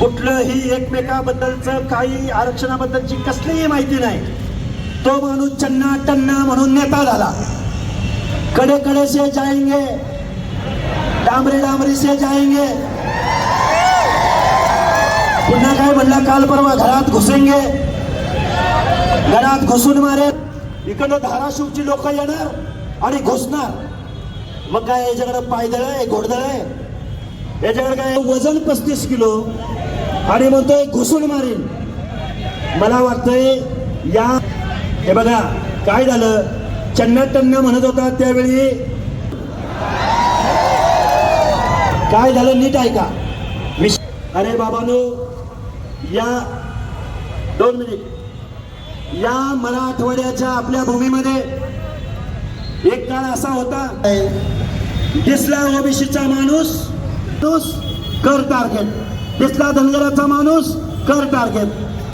कुठलंही एकमेकाबद्दलचं काही आरक्षणाबद्दलची कसलीही माहिती नाही. तो माणूस चन्ना टन्ना म्हणून नेता झाला. कडे कडे से जाएंगे. डांबरी डांबरी से जाएंगे. पुन्हा काय म्हणला? काल परवा घरात घुसेंगे. घरात घुसून मारे. इकडं धाराशिवची लोक येणार आणि घुसणार. मग काय याच्याकडे पायदळ आहे घोडदळ आहे? याच्यावर काय वजन पस्तीस किलो आणि म्हणतोय घुसून मारीन. मला वाटतंय या हे बघा काय झालं? चन्नाटन्ना म्हणत होता त्यावेळी काय झालं नीट ऐका. विश- अरे बाबानो या दोन मिनिट. या मराठवाड्याच्या आपल्या भूमीमध्ये एक काळ असा होता दिसला ओबीसीचा माणूस माणूस कर टार्गेट दिसला धनगराचा माणूस कर टार्गेट